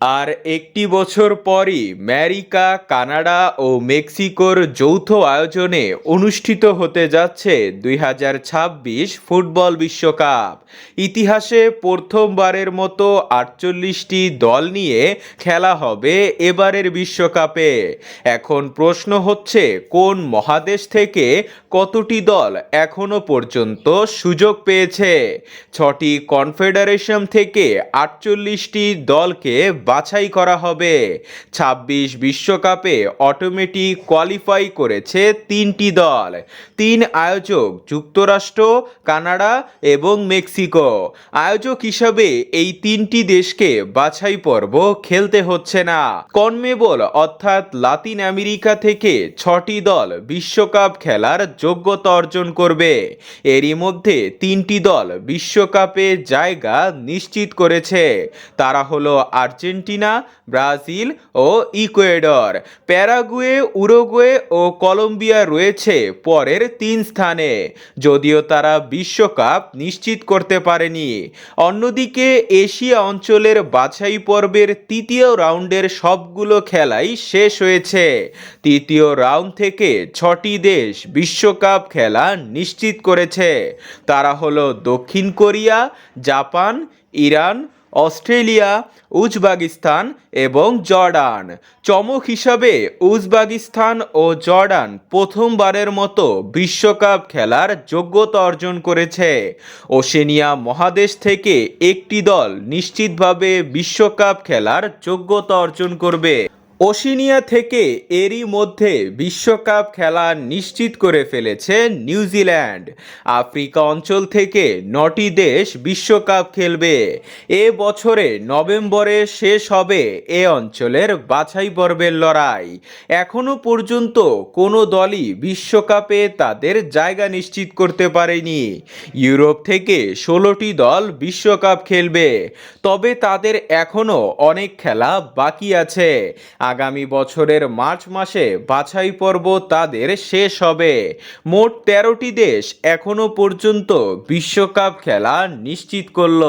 আর একটি বছর পরই আমেরিকা কানাডা ও মেক্সিকোর যৌথ আয়োজনে অনুষ্ঠিত হতে যাচ্ছে দুই হাজার ছাব্বিশ ফুটবল বিশ্বকাপ। ইতিহাসে প্রথমবারের মতো আটচল্লিশটি দল নিয়ে খেলা হবে এবারের বিশ্বকাপে। এখন প্রশ্ন হচ্ছে, কোন মহাদেশ থেকে কতটি দল এখনও পর্যন্ত সুযোগ পেয়েছে? ছটি কনফেডারেশন থেকে আটচল্লিশটি দলকে বাছাই করা হবে। ছাব্বিশ বিশ্বকাপে অটোমেটিক কোয়ালিফাই করেছে তিনটি দল। তিন আয়োজক যুক্তরাষ্ট্র, কানাডা এবং মেক্সিকো। আয়োজক হিসাবে এই তিনটি দেশকে বাছাই পর্ব খেলতে হচ্ছে না। কনমেবল অর্থাৎ লাতিন আমেরিকা থেকে ছটি দল বিশ্বকাপ খেলার যোগ্যতা অর্জন করবে। এরই মধ্যে তিনটি দল বিশ্বকাপে জায়গা নিশ্চিত করেছে। তারা হলো আর্জেন্টিনা ব্রাজিল ও ইকুয়েডর। প্যারাগুয়ে, উরুগুয়ে ও কলম্বিয়া রয়েছে পরের তিন স্থানে, যদিও তারা বিশ্বকাপ নিশ্চিত করতে পারেনি। অন্যদিকে এশিয়া অঞ্চলের বাছাই পর্বের তৃতীয় রাউন্ডের সবগুলো খেলাই শেষ হয়েছে। তৃতীয় রাউন্ড থেকে ছটি দেশ বিশ্বকাপ খেলা নিশ্চিত করেছে। তারা হলো দক্ষিণ Korea, Japan, Iran Australia Uzbekistan এবং জর্ডান। চমক হিসাবে উজবাগিস্তান ও জর্ডান প্রথমবারের মতো বিশ্বকাপ খেলার যোগ্যতা অর্জন করেছে। ওশেনিয়া মহাদেশ থেকে একটি দল নিশ্চিতভাবে বিশ্বকাপ খেলার যোগ্যতা অর্জন করবে। ওশিনিয়া থেকে এরই মধ্যে বিশ্বকাপ খেলা নিশ্চিত করে ফেলেছে নিউজিল্যান্ড আফ্রিকা অঞ্চল থেকে নটি দেশ বিশ্বকাপ খেলবে। এ বছরে নভেম্বরে শেষ হবে এ অঞ্চলের বাছাই পর্বের লড়াই। এখনও পর্যন্ত কোনো দলই বিশ্বকাপে তাদের জায়গা নিশ্চিত করতে পারেনি। ইউরোপ থেকে ষোলোটি দল বিশ্বকাপ খেলবে। তবে তাদের এখনও অনেক খেলা বাকি আছে। আগামী বছরের মার্চ মাসে বাছাই পর্ব তাদের শেষ হবে। মোট তেরোটি দেশ এখনও পর্যন্ত বিশ্বকাপ খেলা নিশ্চিত করল।